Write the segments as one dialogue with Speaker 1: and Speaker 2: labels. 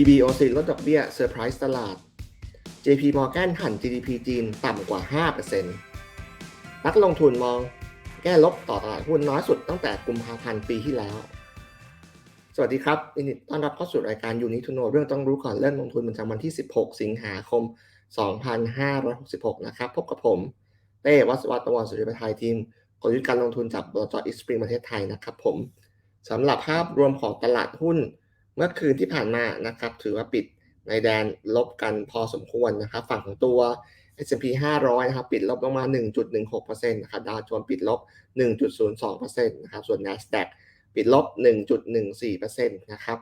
Speaker 1: PBOC ลดดอกเบี้ยเซอร์ไพรส์ตลาด JP Morgan หัน GDP จีนต่ำกว่า 5%นักลงทุนมองแก้ลบต่อตลาดหุ้นน้อยสุดตั้งแต่กุมภาพันธ์ปีที่แล้ว สวัสดีครับยินดีต้อนรับเข้าสู่รายการยูนิทูโนเรื่องต้องรู้ก่อนเริ่มลงทุนประจำวันที่ 16 สิงหาคม 2566 นะครับ พบกับผม เต้วัสวัตประวันสุริยประทายทีมกลยุทธ์การลงทุนจากบลจอีสปริงประเทศไทยนะครับผมสำหรับภาพรวมของตลาดหุ้น เมื่อคืนที่ผ่านมานะครับถือว่าปิดในแดนลบกันพอสมควรนะครับฝั่งของตัว S&P 500 นะครับปิดลบลงมา 1.16%นะครับดาวโจนส์ปิดลบ 1.02%นะครับส่วน NASDAQ ปิดลบ 1.14%นะครับ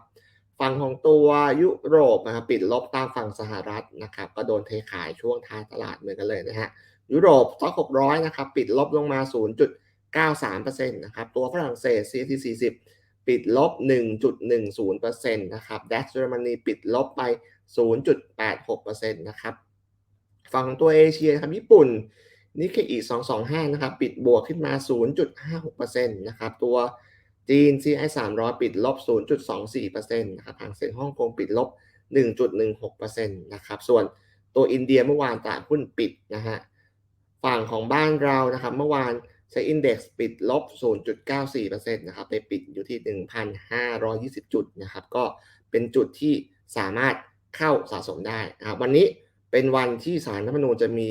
Speaker 1: ฝั่งของตัวยุโรปนะครับปิดลบตามฝั่งสหรัฐนะครับก็โดนเทขายช่วงท้ายตลาดเหมือนกันเลยนะฮะยุโรปสต็อก600 นะครับปิดลบลงมา 0.93%นะครับตัวฝรั่งเศส CAC 40 ปิดลบ 1.10%นะครับ DAX เยอรมนีปิดลบไป 0.86%นะครับฝั่งของตัวเอเชียครับญี่ปุ่นนิเคอี225 นะครับ ปิดบวกขึ้นมา 0.56%นะครับ ตัวจีน CI 300 ปิดลบ 0.24%นะครับทางเซ็นฮ่องกงปิดลบ 1.16%นะครับ ส่วนตัวอินเดียเมื่อวานตลาดหุ้นปิดนะฮะ ฝั่งของบ้านเรานะครับ เมื่อวาน เซ็นอินดี x ปิดลบ 0.94%นะครับไปปิดอยู่ที่ 1,520 จุดนะครับ ก็เป็นจุดที่สามารถเข้าสะสมได้นะครับวันนี้เป็นวันที่ศาลรัฐธรรมนูญจะมี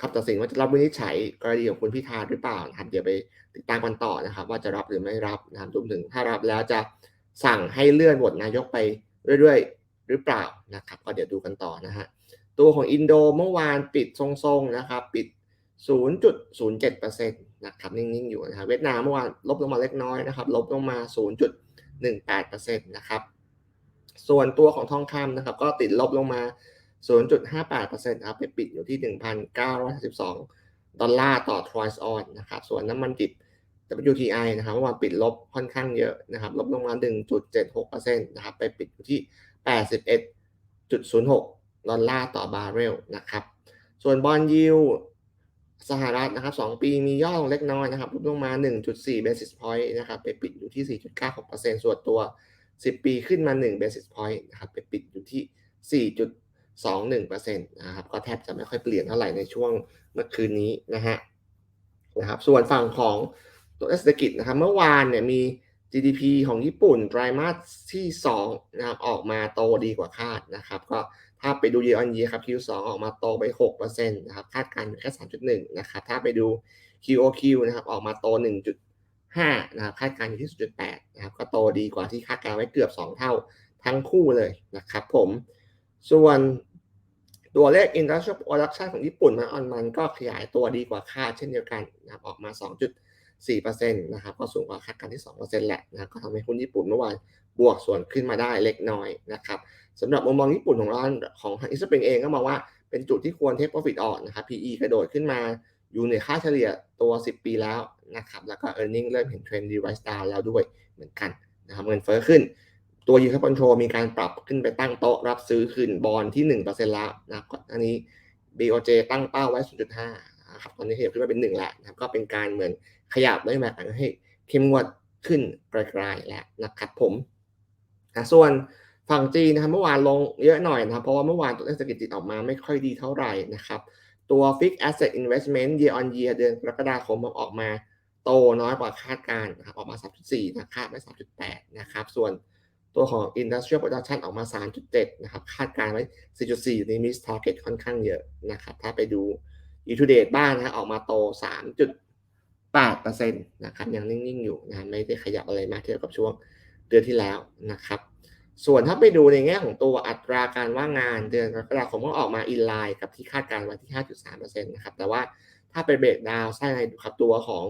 Speaker 1: คำตัดสินว่าจะรับวินิจฉัยกรณีของคุณพิธาหรือเปล่านะครับเดี๋ยวไปติดตามกันต่อนะครับ ว่าจะรับหรือไม่รับนะครับรวมถึงถ้ารับแล้วจะสั่งให้เลื่อนบทนายกไปเรื่อยๆ หรือเปล่านะครับ ก็เดี๋ยวดูกันต่อนะฮะตัวของอินโดเมื่อวานปิดทรงๆนะครับ ปิด 0.07%นะครับนิ่งๆอยู่นะครับเวียดนามเมื่อวานลบลงมาเล็กน้อยนะครับ ลบลงมา 0.18%นะครับส่วนตัวของทองคำนะครับ ก็ติดลบลงมา 0.58%นะครับไปปิดอยู่ที่ 1,952ดอลลาร์ต่อทรอยส์ออนนะครับส่วนน้ำมันดิบ WTI นะครับเมื่อวานปิดลบค่อนข้างเยอะนะครับ ลบลงมา 1.76%นะครับไปปิดอยู่ที่ 81.06 ดอลลาร์ต่อบาร์เรลนะครับ ส่วนบอลยิว สหรัฐนะครับ2ปีมีย่อลงเล็กน้อยนะครับลดลงมา 1.4 basis point นะครับไปปิดอยู่ที่ 4.96%ส่วนตัว 10 ปีขึ้นมา 1 basis point นะครับไปปิดอยู่ที่ 4.21%นะครับก็แทบจะไม่ค่อยเปลี่ยนเท่าไหร่ในช่วงเมื่อคืนนี้นะฮะนะครับส่วนฝั่งของตัวเศรษฐกิจนะครับเมื่อวานเนี่ยมี GDP ของญี่ปุ่นไตรมาสที่2นะครับออกมาโตดีกว่าคาดนะครับก็ ถ้าไปดู year on year ครับ Q2 ออกมาโตไป6%นะครับคาดการณ์แค่3.1นะครับถ้าไปดู QOQ นะครับออกมาโต 1.5นะครับคาดการณ์อยู่ที่0.8นะครับก็โตดีกว่าที่คาดการณ์ไว้เกือบ 2 เท่าทั้งคู่เลยนะครับผมส่วนตัวเลข industrial production ของญี่ปุ่นมาออนมันก็ขยายตัวดีกว่าคาดเช่นเดียวกันนะครับออกมา 2. 4%นะครับก็สูงกว่าคาดการณ์ที่ 2%แหละนะครับก็ทำให้หุ้นญี่ปุ่นเมื่อวานบวกส่วนขึ้นมาได้เล็กน้อยนะครับสำหรับมุมมองญี่ปุ่นของเราของอิสปงเองก็มองว่าเป็นจุดที่ควรเทคโปรฟิตออกนะครับ PE กระโดดขึ้นมาอยู่ในค่าเฉลี่ยตัว 10 ปีแล้วนะครับแล้วก็ e a r n i n g เริ่มเห็นเทรนด์ดีไวส์ดาวแล้วด้วยเหมือนกันนะครับเงินเฟ้อขึ้น ตัวยูคับคอนโทรมีการปรับขึ้นไปตั้งโต๊ะรับซื้อขึ้นบอลที่ 1%แล้วนะครับก่อนอันนี้ BOJ ตั้งเป้าไว้ 0.5นะครับตอนนี้ขยับขึ้นมาเป็น1แล้วนะครับก็เป็นการเหมือน ขยับได้แบบให้เข้มงวดขึ้นไกลๆแล้วนะครับผมส่วนฝั่งจีนนะครับเมื่อวานลงเยอะหน่อยนะครับ เพราะว่าเมื่อวานตัวเลขเศรษฐกิจออกมาไม่ค่อยดีเท่าไหร่นะครับ ตัว Fixed Asset Investment Year on Year เดือนกรกฎาคมออกมาโตน้อยกว่าคาดการณ์นะครับออกมา 3.4 นะคาดไว้ 3.8 นะครับ ส่วนตัวของ Industrial Production ออกมา 3.7 นะครับ คาดการณ์ไว้ 4.4 อยู่ใน Miss Target ค่อนข้างเยอะนะครับ ถ้าไปดู Year to Date บ้านนะออกมาโต 8%นะครับยังนิ่งๆอยู่นะไม่ได้ขยับอะไรมากเทียบกับช่วงเดือนที่แล้วนะครับส่วนถ้าไปดูในแง่ของตัวอัตราการว่างงานเดือนกรกฎาคมก็ออกมาอินไลน์กับที่คาดการณ์ไว้ที่ 5.3%นะครับแต่ว่าถ้าไปเบรกดาวน์ใช่ดูครับตัวของ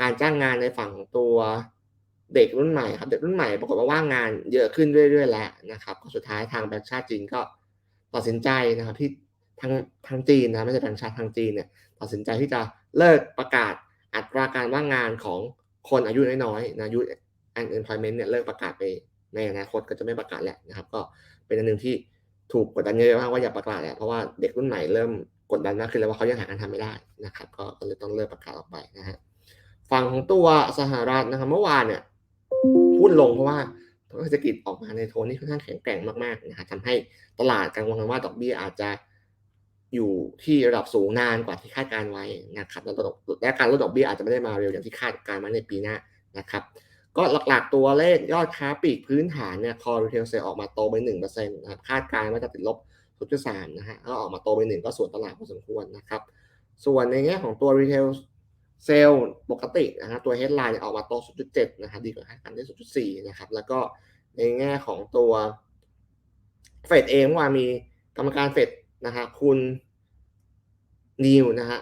Speaker 1: การจ้างงานในฝั่งของตัวเด็กรุ่นใหม่ครับเด็กรุ่นใหม่ปรากฏว่าว่างงานเยอะขึ้นเรื่อยๆแล้วนะครับก็สุดท้ายทางแบงก์ชาติจีนก็ตัดสินใจนะครับที่ทางทางจีนนะไม่ใช่แบงก์ชาติทางจีนเนี่ยตัดสินใจที่จะเลิกประกาศ อัตราการว่างงานของคนอายุน้อยๆนะอายุ unemployment เนี่ยเลิกประกาศไปในอนาคตก็จะไม่ประกาศแหละนะครับ ก็เป็นอันหนึ่งที่ถูกกดดันเยอะมากว่าอย่าประกาศแหละเพราะว่าเด็กรุ่นใหม่เริ่มกดดันมากขึ้นแล้วว่าเขายังหางานทำไม่ได้นะครับ ก็เลยต้องเลิกประกาศออกไปนะฮะฝั่งของตัวสหรัฐนะครับเมื่อวานเนี่ยหุ้นลงเพราะว่าเศรษฐกิจออกมาในโทนที่ค่อนข้างแข็งแกร่งมากๆนะครับทำให้ตลาดกังวลกันว่าดอกเบี้ยอาจจะ อยู่ที่ระดับสูงนานกว่าที่คาดการไว้นะครับและดอกและการลดดอกเบี้ยอาจจะไม่ได้มาเร็วอย่างที่คาดการไว้ในปีหน้านะครับก็หลักๆตัวเลขยอดค้าปลีกพื้นฐานเนี่ยคอรีเทลเซลออกมาโตไป1%นะครับคาดการณ์ว่าจะติดลบ0.3นะฮะก็ออกมาโตไป1ก็ส่วนตลาดพอสมควรนะครับ ส่วนในแง่ของตัวรีเทลเซลปกตินะครับตัว headline ออกมาโต 0.7 นะครับดีกว่าคาดการณ์ได้0.4 นะครับ แล้วก็ในแง่ของตัวเฟดเองว่ามีกรรมการเฟด นะฮะคุณนิวนะฮะ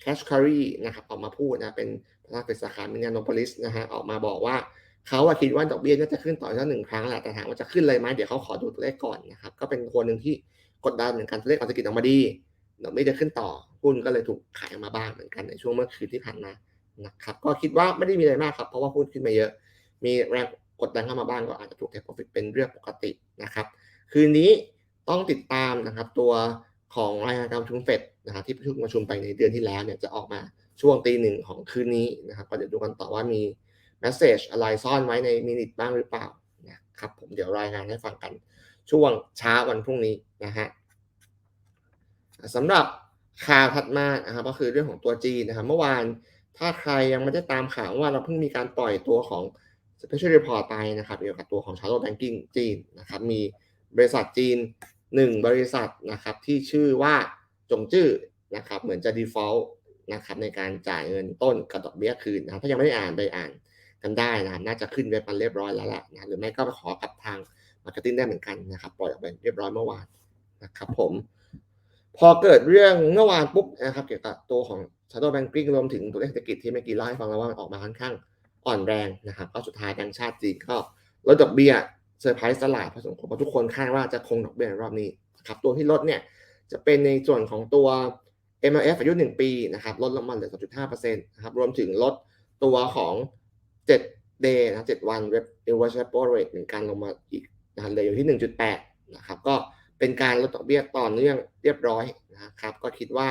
Speaker 1: แคชคารีนะครับออกมาพูดนะเป็นประธานเดสาขามินยาโนโพลิสนะฮะออกมาบอกว่าเขาคิดว่าดอกเบี้ยน่าจะขึ้นต่ออีกหนึ่งครั้งแหละแต่ถามว่าจะขึ้นเลยไหมเดี๋ยวเขาขอดูตัวเลขก่อนนะครับก็เป็นคนหนึ่งที่กดดันเหมือนกันตัวเลขเศรษฐกิจออกมาดีดอกเบี้ยจะขึ้นต่อหุ้นก็เลยถูกขายออกมาบ้างเหมือนกันในช่วงเมื่อคืนที่ผ่านมานะครับก็คิดว่าไม่ได้มีอะไรมากครับเพราะว่าหุ้นขึ้นมาเยอะ มีแรงกดดันเข้ามาบ้างก็อาจจะถูกเทคโปรฟิตเป็นเรื่องปกตินะครับคืนนี้ ต้องติดตามนะครับ ตัวของรายงานการประชุมเฟดนะครับที่เพิ่งประชุมไปในเดือนที่แล้วเนี่ยจะออกมาช่วงตีหนึ่งของคืนนี้นะครับก็เดี๋ยวดูกันต่อว่ามีแมสเซจอะไรซ่อนไว้ในมินิทบ้างหรือเปล่านะครับผมเดี๋ยวรายงานให้ฟังกันช่วงเช้าวันพรุ่งนี้นะฮะสำหรับข่าวถัดมานะครับก็คือเรื่องของตัวจีนนะครับเมื่อวานถ้าใครยังไม่ได้ตามข่าวว่าเราเพิ่งมีการปล่อยตัวของ Special Report ไปนะครับเกี่ยวกับตัวของ Shadow Banking จีนนะครับมีบริษัทจีน 1บริษัทนะครับที่ชื่อว่าจงจื้อนะครับเหมือนจะ default นะครับในการจ่ายเงินต้นกับดอกเบี้ยคืนนะครับถ้ายังไม่ได้อ่านไปอ่านกันได้นะครับน่าจะขึ้นเว็บมันเรียบร้อยแล้วแหละนะหรือไม่ก็ขอกับทาง Marketing ได้เหมือนกันนะครับปล่อยออกไปเรียบร้อยเมื่อวานนะครับผม พอเกิดเรื่องเมื่อวานปุ๊บนะครับเกี่ยวกับตัวของ Shadow Banking รวมถึงตัวเลขเศรษฐกิจที่เมื่อกี้เล่าให้ฟังแล้วว่ามันออกมาค่อนข้างอ่อนแรงนะครับก็สุดท้ายแบงก์ชาติจีนก็ลดดอกเบี้ย เซอร์ไพรส์ตลาดพอสมควรเพราะทุกคนคาดว่าจะคงดอกเบี้ยรอบนี้นะครับตัวที่ลดเนี่ยจะเป็นในส่วนของตัว MLF อายุ 1 ปีนะครับลดลงมาเหลือ3.5%นะครับรวมถึงลดตัวของ 7 day นะ7วัน reverse rate เหมือนกันลงมาอีกนะเหลืออยู่ที่ 1.8นะครับก็เป็นการลดดอกเบี้ยต่อเนื่องเรียบร้อยนะครับก็คิดว่า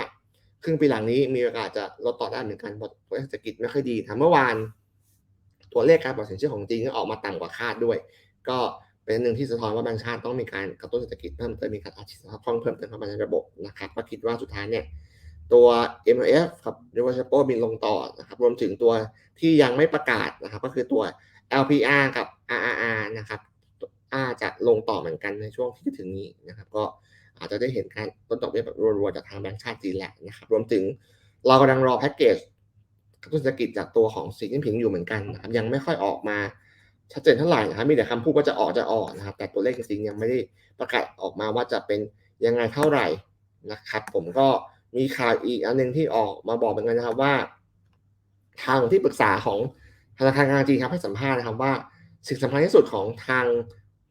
Speaker 1: ครึ่งปีหลังนี้มีโอกาสจะลดต่อได้เหมือนกันเพราะเศรษฐกิจไม่ค่อยดีนะเมื่อวาน ตัวเลขการปล่อยสินเชื่อของจีนก็ออกมาต่ำกว่าคาดด้วย ก็เป็นหนึ่งที่สะท้อนว่าแบงก์ชาติต้องมีการกระตุ้นเศรษฐกิจเพิ่มเติมมีการอัดฉีดสภาพคล่องเพิ่มเติมเข้ามาในระบบนะครับก็คิดว่าสุดท้ายเนี่ยตัว MLF ครับ reversible มีลงต่อนะครับรวมถึงตัวที่ยังไม่ประกาศนะครับก็คือตัว LPR กับ RRR นะครับอาจะลงต่อเหมือนกันในช่วงที่จะถึงนี้นะครับก็อาจจะได้เห็นการลดดอกเบี้ยแบบรัวๆจากทางแบงก์ชาติจีนแหละนะครับรวมถึงเรากำลังรอแพ็กเกจกระตุ้นเศรษฐกิจจากตัวของสีจิ้นผิงอยู่เหมือนกันนะครับยังไม่ค่อยออกมา ชัดเจนเท่าไหร่นะครับมีแต่คำพูดว่าจะออกจะออกนะครับ แต่ตัวเลขจริงยังไม่ได้ประกาศออกมาว่าจะเป็นยังไงเท่าไหร่นะครับ ผมก็มีข่าวอีกอันนึงที่ออกมาบอกเหมือนกันนะครับว่า ทางที่ปรึกษาของธนาคารกลางจีนครับให้สัมภาษณ์นะครับว่าสิ่งสำคัญที่สุดของทาง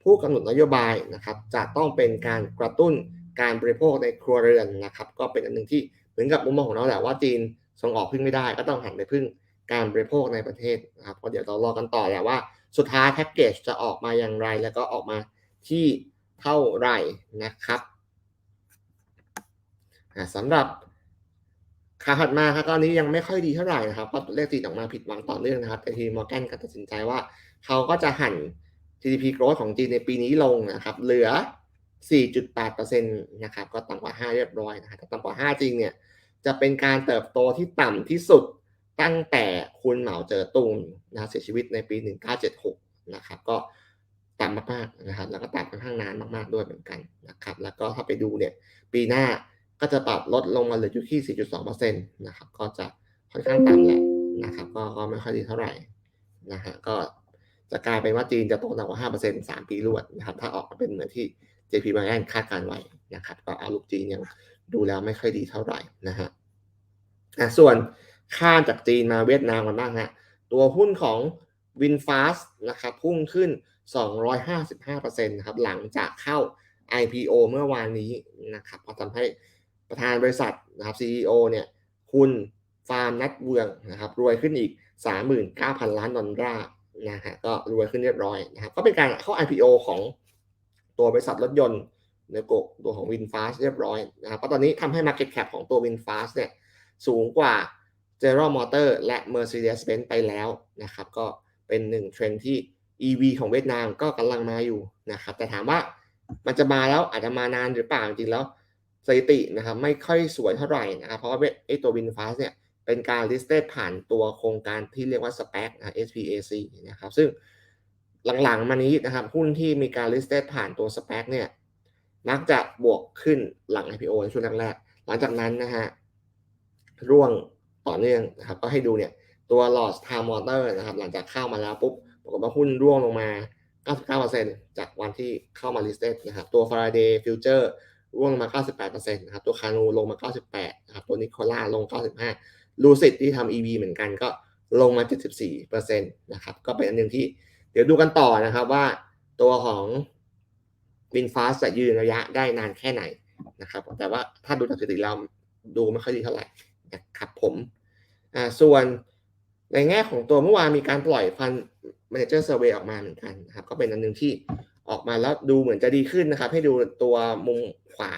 Speaker 1: ผู้กำหนดนโยบายนะครับ จะต้องเป็นการกระตุ้นการบริโภคในครัวเรือนนะครับ ก็เป็นอันหนึ่งที่เหมือนกับมุมมองของเราแหละว่าจีนส่งออกพึ่งไม่ได้ ก็ต้องหันไปพึ่งการบริโภคในประเทศนะครับก็เดี๋ยวเรารอกันต่อแหละว่า สุดท้ายแพ็กเกจจะออกมาอย่างไรแล้วก็ออกมาที่เท่าไหร่นะครับสำหรับข่าวถัดมาครับตอนนี้ยังไม่ค่อยดีเท่าไหร่นะครับเพราะตัวเลขจีนออกมาผิดหวังต่อเนื่องนะครับแต่ทีมอร์แกนก็ตัดสินใจว่า เขาก็จะหัน GDP growth ของจีนในปีนี้ลงนะครับ เหลือ 4.8%นะครับก็ต่ำกว่า 5 เรียบร้อยนะครับต่ำกว่า 5 จริงเนี่ยจะเป็นการเติบโตที่ต่ำที่สุด ตั้งแต่คุณเหมาเจ๋อตุงนะเสียชีวิตในปี 1976 นะครับ ก็ต่ำมากๆนะครับ แล้วก็ต่ำค่อนข้างนานมากๆด้วยเหมือนกันนะครับ แล้วก็ถ้าไปดูเนี่ย ปีหน้าก็จะปรับลดลงมาเหลืออยู่ที่ 4.2%นะครับ ก็จะค่อนข้างต่ำแหละนะครับ ก็ก็ไม่ค่อยดีเท่าไหร่นะฮะ ก็จะกลายเป็นว่าจีนจะโตต่ำกว่า 5% 3 ปีรวดนะครับ ถ้าออกมาเป็นเหมือนที่ JP Morgan คาดการไว้นะครับ ก็เอาลูกจีนยังดูแล้วไม่ค่อยดีเท่าไหร่นะฮะ ส่วน ข้ามจากจีนมาเวียดนามกันบ้างฮะตัวหุ้นของ VinFast นะครับพุ่งขึ้น 255%นะครับหลังจากเข้า IPO เมื่อวานนี้นะครับพอทำให้ประธานบริษัทนะครับ CEO เนี่ยคุณฟาร์มนัดเวืองนะครับรวยขึ้นอีก 39,000 ล้านดอลลาร์นะฮะก็รวยขึ้นเรียบร้อยนะครับก็เป็นการเข้า IPO ของตัวบริษัทรถยนต์ในกตัวของ VinFast เรียบร้อยนะครับก็ตอนนี้ทำให้ Market Cap ของตัว VinFast เนี่ยสูงกว่า General Motor และ Mercedes-Benz ไปแล้วนะครับก็เป็นหนึ่งเทรนที่ EV ของเวียดนามก็กำลังมาอยู่นะครับแต่ถามว่ามันจะมาแล้วอาจจะมานานหรือเปล่าจริงแล้วสถิตินะครับไม่ค่อยสวยเท่าไหร่นะครับเพราะว่าไอตัว VinFast เนี่ยเป็นการ listed ผ่านตัวโครงการที่เรียกว่า SPAC นะ SPAC นะครับซึ่งหลังๆมานี้นะครับหุ้นที่มีการ listed ผ่านตัว SPAC เนี่ยมักจะบวกขึ้นหลัง IPO ในช่วงแรกๆหลังจากนั้นนะฮะร่วง ต่อเนื่องนะครับก็ให้ดูเนี่ยตัว Lost Time Water นะครับหลังจากเข้ามาแล้วปุ๊บปรากฏว่าหุ้นร่วงลงมา 99%จากวันที่เข้ามา listed นะครับตัว Faraday Future ร่วงลงมา 98%นะครับตัวคานูลงมา 98นะครับตัวนิโคล่าลง 95ลูซิดที่ทำ EV เหมือนกันก็ลงมา 74%นะครับก็เป็นอันหนึ่งที่เดี๋ยวดูกันต่อนะครับว่าตัวของ VinFast จะยืนระยะได้นานแค่ไหนนะครับแต่ว่าถ้าดูจากสถิติเราดูไม่ค่อยดีเท่าไหร่นะครับผม อ่าส่วนในแง่ของตัวเมื่อวานมีการปล่อยฟัน Manager Survey ออกมาเหมือนกันนะครับก็เป็นอันหนึ่งที่ออกมาแล้วดูเหมือนจะดีขึ้นนะครับ ให้ดูตัวมุมขวา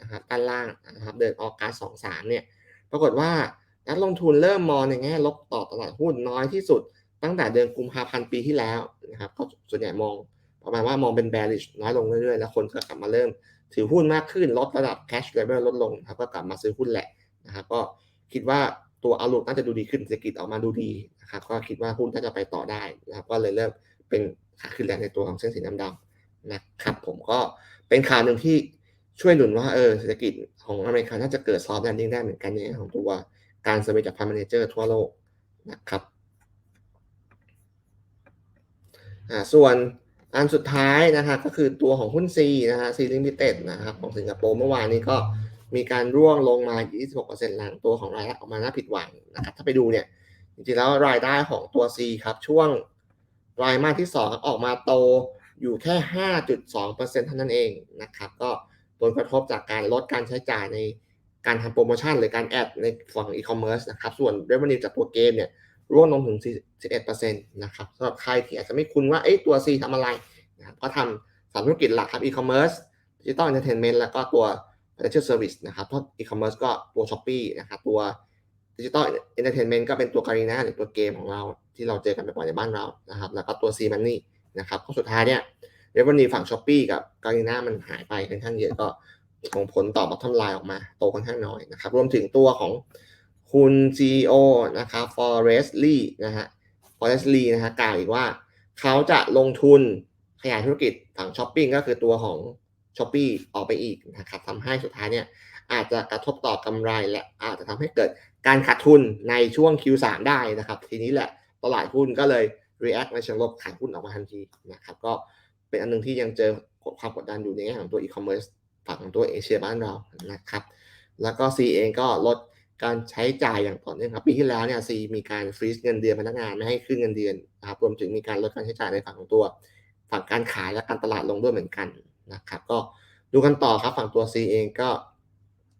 Speaker 1: นะครับด้านล่างนะครับเดินออกการสองสามเนี่ยปรากฏว่านักลงทุนเริ่มมองในแง่ลบต่อตลาดหุ้นน้อยที่สุด ตั้งแต่เดือนกุมภาพันธ์ปีที่แล้วนะครับก็ส่วนใหญ่มองประมาณว่ามองเป็น bearish น้อยลงเรื่อยๆ แล้วคนก็กลับมาเริ่ม ถือหุ้นมากขึ้นลดระดับ cash level ลดลงนะครับก็กลับมาซื้อหุ้นแหละนะครับก็คิดว่า ตัวเอาลุกน่าจะดูดีขึ้นเศรษฐกิจออกมาดูดีนะครับก็คิดว่าหุ้นน่าจะไปต่อได้นะครับ ก็เลยเริ่มเป็นขาขึ้นแรงในตัวของเส้นสีน้ำดำนะครับ ผมก็เป็นข่าวหนึ่งที่ช่วยหนุนว่าเออเศรษฐกิจของอเมริกาน่าจะเกิดซอฟต์แลนดิ้งได้เหมือนกันในของตัวการเซอร์วย์จากพันเมนเจอร์ทั่วโลกนะครับอ่าส่วนอันสุดท้ายนะครับก็คือตัวของหุ้น C นะฮะ C Limited นะครับของสิงคโปร์เมื่อวานนี้ก็ มีการร่วงลงมา 26%หลังตัวของรายได้ออกมาน่าผิดหวังนะครับ ถ้าไปดูเนี่ย จริงๆแล้วรายได้ของตัว C ครับ ช่วงรายมาสที่2ออกมาโตอยู่แค่ 5.2%เท่านั้นเองนะครับ ก็โดนกระทบจากการลดการใช้จ่ายในการทำโปรโมชั่น หรือการแอดในฝั่งอีคอมเมิร์ซนะครับ ส่วน revenue จากตัวเกมเนี่ยร่วงลงถึง 11%นะครับสำหรับใครที่อาจจะไม่คุ้นว่าเอ๊ะตัว C ทำอะไรนะครับก็ทำสามธุรกิจหลักครับอีคอมเมิร์ซดิจิตอลเอนเตอร์เทนเมนต์แล้วก็ตัว financial service นะครับถ้าอีคอมเมิร์ซก็ตัว Shopee นะครับตัวดิจิตอลเอนเตอร์เทนเมนต์ก็เป็นตัวการีนาหรือตัวเกมของเราที่เราเจอกันบ่อยในบ้านเรานะครับแล้วก็ตัว C Money นะครับข้อสุดท้ายเนี่ย revenue ฝั่ง Shopee กับการีนามันหายไปค่อนข้างเยอะก็ส่งผลต่อ bottom line ออกมาโตค่อนข้างน้อยนะครับรวมถึงตัวของคุณ CEO นะครับ Forest Lee นะฮะ Forest Lee นะฮะกล่าวอีกว่า เขาจะลงทุนขยายธุรกิจฝั่งช้อปปิ้งก็คือตัวของ s h อ p e e ออกไปอีกนะครับทำให้สุดท้ายเนี่ยอาจจะกระทบต่อกำไรและอาจจะทำให้เกิดการขาดทุนในช่วง Q3 ได้นะครับ ทีนี้แหละตลาดหุ้นก็เลย react ในเชิงลบขายหุ้นออกมาทันทีนะครับก็เป็นอันนึงที่ยังเจอความกดดันอยู่ในแง่ของตัว e-commerce ฝั่งของตัวเอเชียบ้านเรานะครับ แล้วก็ C เองก็ลดการใช้จ่ายอย่างต่อเนื่องครับปีที่แล้วเนี่ย C มีการฟรีซเงินเดือนพนักงานไม่ให้ขึ้นเงินเดือนนะครับรวมถึงมีการลดการใช้จ่ายในฝั่งของตัว ฝั่งการขายและการตลาดลงด้วยเหมือนกัน นะครับก็ดูกันต่อครับฝั่งตัว C เองก็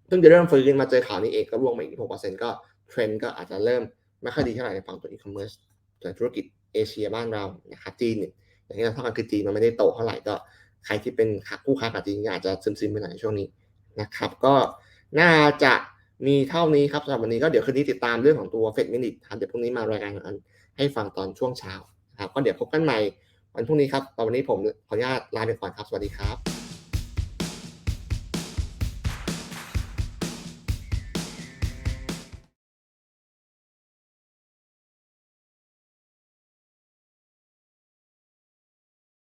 Speaker 1: เพิ่งจะเริ่มฟื้นมาเจอข่าวนี้เองก็ร่วงมาอีก 6%ก็เทรนด์ก็อาจจะเริ่มไม่ค่อยดีเท่าไหร่ในฝั่งตัว e-commerce ส่วนธุรกิจเอเชียบ้านเรานะครับจีนเนี่ยอย่างที่เราทราบกันคือจีนมันไม่ได้โตเท่าไหร่ก็ใครที่เป็นคู่ค้ากับจีนอาจจะซึมๆไปหน่อยในช่วงนี้นะครับก็น่าจะมีเท่านี้ครับสำหรับวันนี้ก็เดี๋ยวคืนนี้ติดตามเรื่องของตัวเฟดมินิทครับเดี๋ยวพรุ่งนี้มารายงานกันให้ฟังตอนช่วงเช้าครับก็เดี๋ยวพบกันใหม่ วันพรุ่งนี้ครับตอนวันนี้ผมขออนุญาตลาไปก่อนครับ สวัสดีครับ